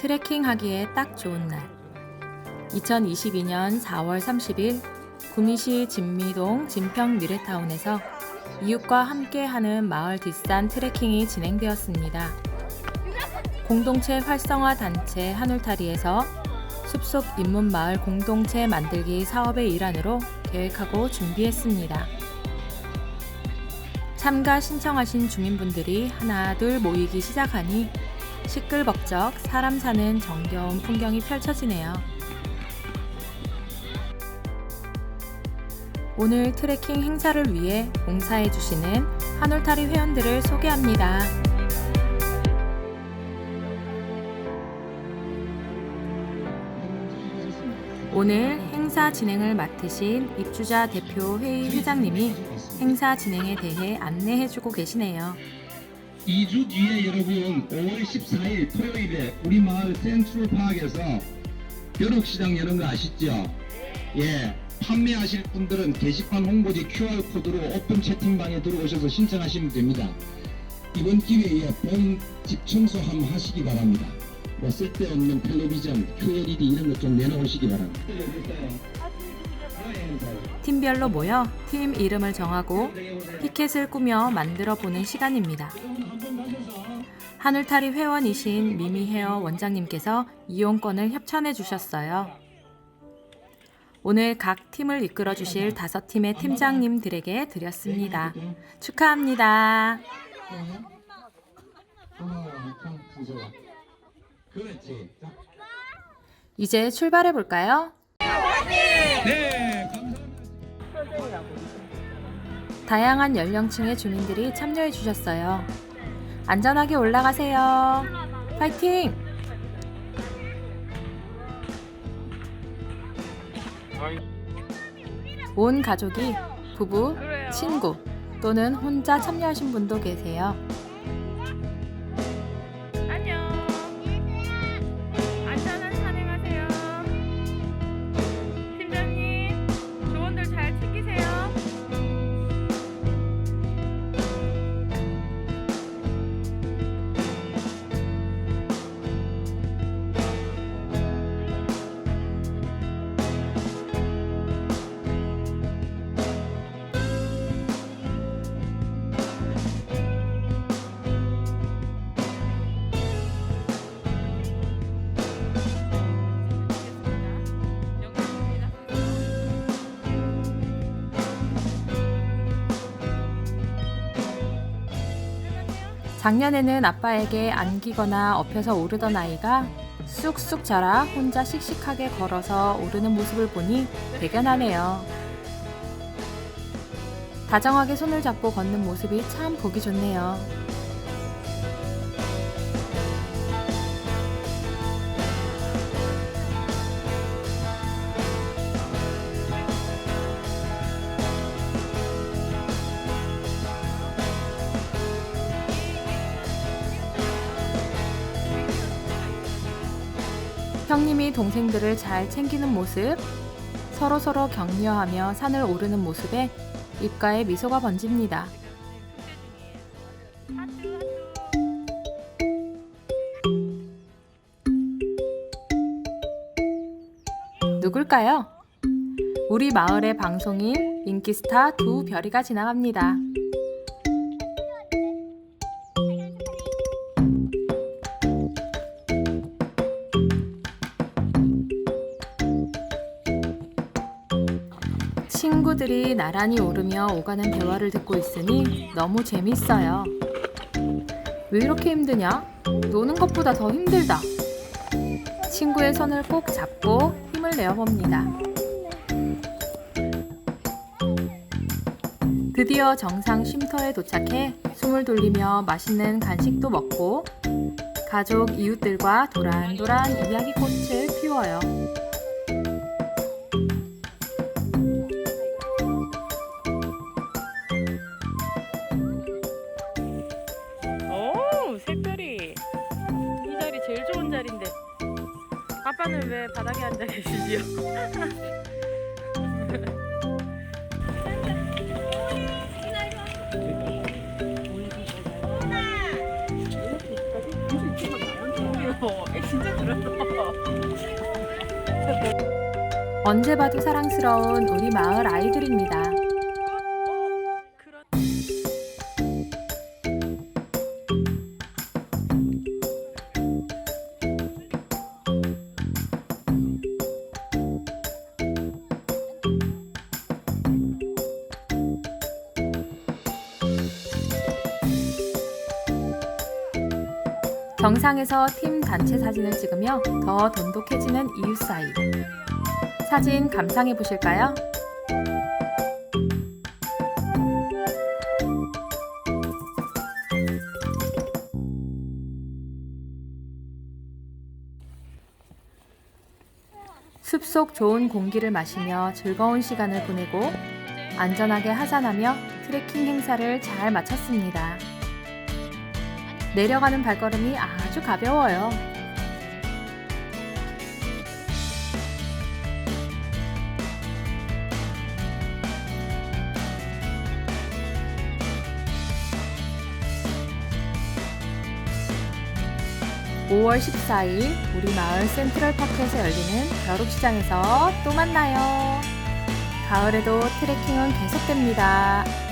트레킹하기에 딱 좋은 날. 2022년 4월 30일 구미시 진미동 진평 미래타운에서 이웃과 함께하는 마을 뒷산 트레킹이 진행되었습니다. 공동체 활성화 단체 한울타리에서 숲속 인문마을 공동체 만들기 사업의 일환으로 계획하고 준비했습니다. 참가 신청하신 주민분들이 하나 둘 모이기 시작하니 시끌벅적 사람 사는 정겨운 풍경이 펼쳐지네요. 오늘 트레킹 행사를 위해 봉사해 주시는 한울타리 회원들을 소개합니다. 오늘 행사 진행을 맡으신 입주자 대표 회의 회장님이 행사 진행에 대해 안내해 주고 계시네요. 2주 뒤에 여러분 5월 14일 토요일에 우리 마을 센트럴파크에서 벼룩시장 여는 거 아시죠? 예. 판매하실 분들은 게시판 홍보지 QR코드로 오픈 채팅방에 들어오셔서 신청하시면 됩니다. 이번 기회에 본집 청소 한번 하시기 바랍니다. 뭐 쓸데없는 텔레비전, QLED 이런 것 좀 내놓으시기 바랍니다. 팀별로 모여 팀 이름을 정하고 피켓을 꾸며 만들어 보는 시간입니다. 하늘타리 회원이신 미미헤어 원장님께서 이용권을 협찬해 주셨어요. 오늘 각 팀을 이끌어 주실 다섯 팀의 팀장님들에게 드렸습니다. 축하합니다. 이제 출발해 볼까요? 네, 다양한 연령층의 주민들이 참여해 주셨어요. 안전하게 올라가세요. 파이팅! 온 가족이 부부, 친구 또는 혼자 참여하신 분도 계세요. 작년에는 아빠에게 안기거나 엎혀서 오르던 아이가 쑥쑥 자라 혼자 씩씩하게 걸어서 오르는 모습을 보니 대견하네요. 다정하게 손을 잡고 걷는 모습이 참 보기 좋네요. 형님이 동생들을 잘 챙기는 모습, 서로서로 격려하며 산을 오르는 모습에 입가에 미소가 번집니다. 누굴까요? 우리 마을의 방송인 인기스타 두 별이가 지나갑니다. 친구들이 나란히 오르며 오가는 대화를 듣고 있으니 너무 재밌어요. 왜 이렇게 힘드냐? 노는 것보다 더 힘들다. 친구의 손을 꼭 잡고 힘을 내어봅니다. 드디어 정상 쉼터에 도착해 숨을 돌리며 맛있는 간식도 먹고 가족 이웃들과 도란도란 이야기꽃을 피워요. 이 자리 제일 좋은 자리인데 아빠는 왜 바닥에 앉아 계시지요? 언제 봐도 사랑스러운 우리 마을 아이들입니다. 정상에서 팀 단체 사진을 찍으며 더 돈독해지는 이웃 사이. 사진 감상해 보실까요? 숲속 좋은 공기를 마시며 즐거운 시간을 보내고 안전하게 하산하며 트레킹 행사를 잘 마쳤습니다. 내려가는 발걸음이 아주 가벼워요. (5월 14일) 우리 마을 센트럴파크에서 열리는 벼룩시장에서 또 만나요. 가을에도 트레킹은 계속됩니다.